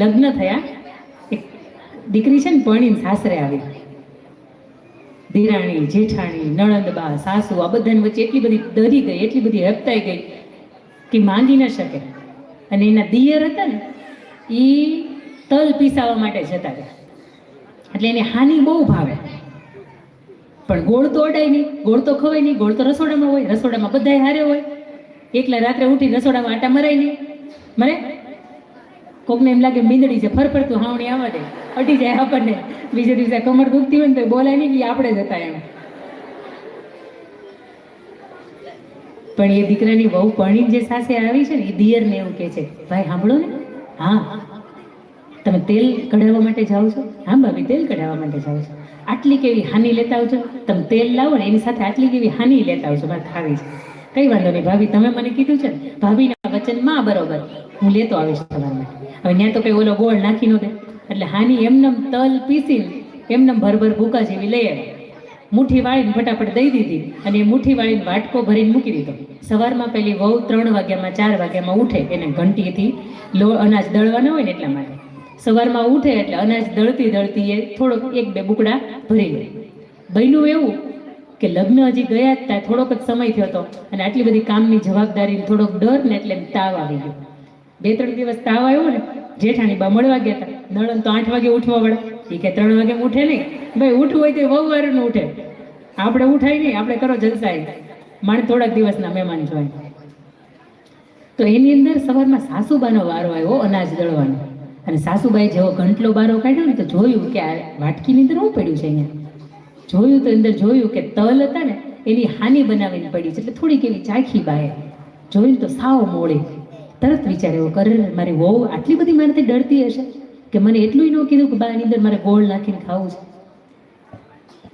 લગ્ન થયા. એક દીકરી છે ને પરણીને સાસરે આવી. ધીરાણી, જેઠાણી, નણંદબા, સાસુ, આ બધાની વચ્ચે એટલી બધી ડરી ગઈ, એટલી બધી હપતાઈ ગઈ કે માંગી ન શકે. અને એના દિયર હતા ને એ તલ પીસાવા માટે જતા હતા એટલે એને હાનિ બહુ ભાવે. પણ ગોળ તો અડાય નહીં, ગોળ તો ખવાય નહીં, ગોળ તો રસોડામાં હોય, રસોડામાં બધાય હારે હોય. એકલા રાત્રે ઉઠી રસોડામાં આટા મરાય નહીં. મરે? કોકને એમ લાગે મીંદડી છે, ફરફરતું હાવણી આવવા દે અટી જાય આપણને. બીજે દિવસે કમર દુખતી હોય ને તો બોલાય નહીં આપણે જ એમ. પણ એ દીકરાની વહુ પરણીને જે સાસે આવી છે ને એ દિયરને એવું કહે છે, ભાઈ, સાંભળો ને. હા. તમે તેલ કઢાવવા માટે જાઓ છો? હા, ભાભી, તેલ કઢાવવા માટે જાઓ છો. આટલી કેવી હાની લેતા આવજો? તમે તેલ લાવો ને, એની સાથે આટલી કેવી હાની લેતા આવજો. મારે ખાવી છે. કઈ વાંધો નહીં, ભાભી, તમે મને કીધું છે ભાભીના વચનમાં બરોબર. હું લેતો આવીશ તમારા હવે ત્યાં તો કઈ ઓલો ગોળ નાખી નો દે. એટલે હાની એમનેમ તલ પીસી એમનેમ ભરભર ભૂકા જેવી લઈ આવી. મુઠ્ઠી વાળીને ફટાફટ દઈ દીધી અને એ મુઠ્ઠી વાળીને વાટકો ભરીને મૂકી દીધો. સવારમાં પેલી વહુ ત્રણ વાગ્યામાં ચાર વાગ્યામાં ઉઠે એને ઘંટીથી. લો અનાજ દળવાના હોય ને એટલા માટે. સવારમાં ઉઠે એટલે અનાજ દળતી દળતી એ થોડોક એક બે બુકડા ભરી લે. બન્યું એવું કે લગ્ન હજી ગયા જ ત્યાં થોડોક જ સમય થયો હતો અને આટલી બધી કામની જવાબદારી થોડોક ડર ને એટલે તાવ આવી ગયો. બે ત્રણ દિવસ તાવ આવ્યો ને, જેઠાણી બા મળવા ગયા હતા નળન તો આઠ વાગે ઉઠવા વળે. એ કે ત્રણ વાગે ઉઠે નહીં. ભાઈ, ઉઠવું હોય તો વહુ વારનું ઉઠે. આપણે ઉઠાય નહીં, આપણે કરો જલસાઈ માણ થોડાક દિવસના મહેમાન જોવાય. તો એની અંદર સવારમાં સાસુબાનો વારો આવ્યો, અનાજ દળવાનો. અને સાસુબાઈ જેવો ઘંટલો બારો કાઢ્યો ને, તો જોયું કે આ વાટકીની અંદર શું પડ્યું છે અહીંયા? જોયું તો અંદર જોયું કે તલ હતા ને, એની હાની બનાવીને પડી છે. એટલે થોડીક એવી ચાખી બાએ જોયું તો સાવ મોડી. તરત વિચાર્યો કરે, મારી વહુ આટલી બધી મારાથી ડરતી હશે કે મને એટલું ન કીધું કે બા, એની અંદર મારે ગોળ નાખીને ખાવું છે.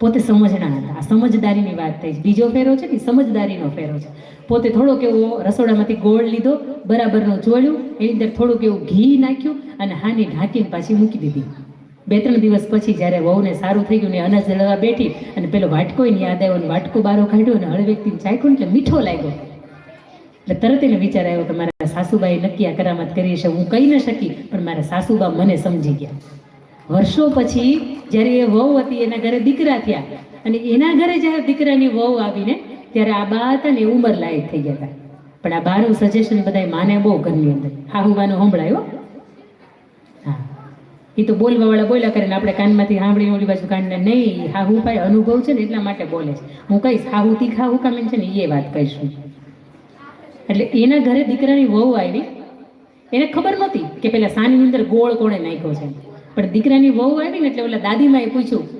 પોતે સમજણા હતા. આ સમજદારીની વાત થઈ બીજો ફેરો છે ને સમજદારીનો ફેરો છે. પોતે થોડોક એવો રસોડામાંથી ગોળ લીધો, બરાબરનું જોડ્યું, એની અંદર થોડુંક એવું ઘી નાખ્યું અને હાની ઢાંકીને પાછી મૂકી દીધી. બે ત્રણ દિવસ પછી જ્યારે વહુને સારું થઈ ગયું ને અનાજ લડવા બેઠી અને પેલો વાટકો એને યાદ આવ્યો અને વાટકો બારો કાઢ્યો અને હળવેકથી ચાખ્યો એટલે મીઠો લાગ્યો. એટલે તરત એને વિચાર આવ્યો કે મારા સાસુબાઈ નક્કી આ કરામત કરી છે, હું કહી ન શકી, પણ મારા સાસુબા મને સમજી ગયા. વર્ષો પછી જ્યારે એ વહુ હતી, એના ઘરે દીકરા થયા અને એના ઘરે જ્યારે દીકરાની વહુ આવીને ત્યારે આ બા હતા ને ઉંમર લાયક થઈ ગયા હતા. પણ આ બારું સજેશન બધાય માને બહુ ઘરની અંદર. હાહુબાનું સંભળાયો હા. એ તો બોલવા વાળા બોલ્યા કરે આપણે કાનમાંથી સાંભળી ઓલી બાજુ કાનને નહીં હાહુ ભાઈ અનુભવ છે ને એટલા માટે બોલે છે. હું કહીશ હાહુ તીખા હું કામ છે ને એ વાત કહીશું. એટલે એના ઘરે દીકરાની વહુ આવી. એને ખબર નહોતી કે પેલા સાની અંદર ગોળ કોણે નાખ્યો છે. પણ દીકરાની વહુ આવી ને એટલે ઓલા દાદીમાએ પૂછ્યું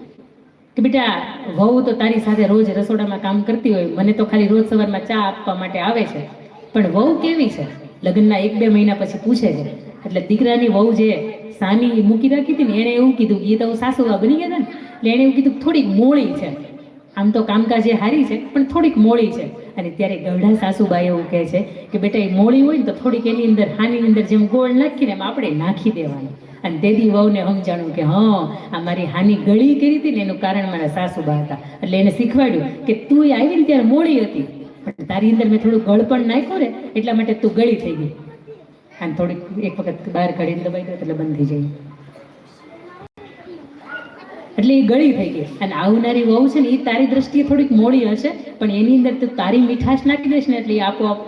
કે, બેટા, વહુ તો તારી સાથે રોજ રસોડામાં કામ કરતી હોય, મને તો ખાલી રોજ સવારમાં ચા આપવા માટે આવે છે. પણ વહુ કેવી છે? લગ્નના એક બે મહિના પછી પૂછે છે. એટલે દીકરાની વહુ જે સાની મૂકી રાખી હતી ને, એણે એવું કીધું એ તો સાસુવા બની ગયા ને, એટલે એણે એવું કીધું થોડીક મોળી છે. આમ તો કામકાજ એ હારી છે, પણ થોડીક મોળી છે. અને ત્યારે ગઢા સાસુબાઈ એવું કહે છે કે બેટા એ મોળી હોય ને તો થોડીક એની અંદર, હાની અંદર જેમ ગોળ નાખીને એમ આપણે નાખી દેવાનું. અને તેદી વહુને સમજાણું કે હા, આ મારી હાની ગળી કરી હતી ને, એનું કારણ મારા સાસુબા હતા. એટલે એને શીખવાડ્યું કે તું આવી ને ત્યારે મોળી હતી. પણ તારી અંદર મેં થોડું ગળ પણ નાખ્યું ને, એટલા માટે તું ગળી થઈ ગઈ. અને થોડીક એક વખત બહાર કાઢીને દબાઈ દો એટલે બંધ થઈ જાય. એટલે એ ગળી થઈ ગઈ. અને આવનારી વહુ છે ને એ તારી દ્રષ્ટિએ થોડીક મોડી હશે, પણ એની અંદર તું તારી મીઠાશ નાખી દઈશ ને એટલે એ આપોઆપ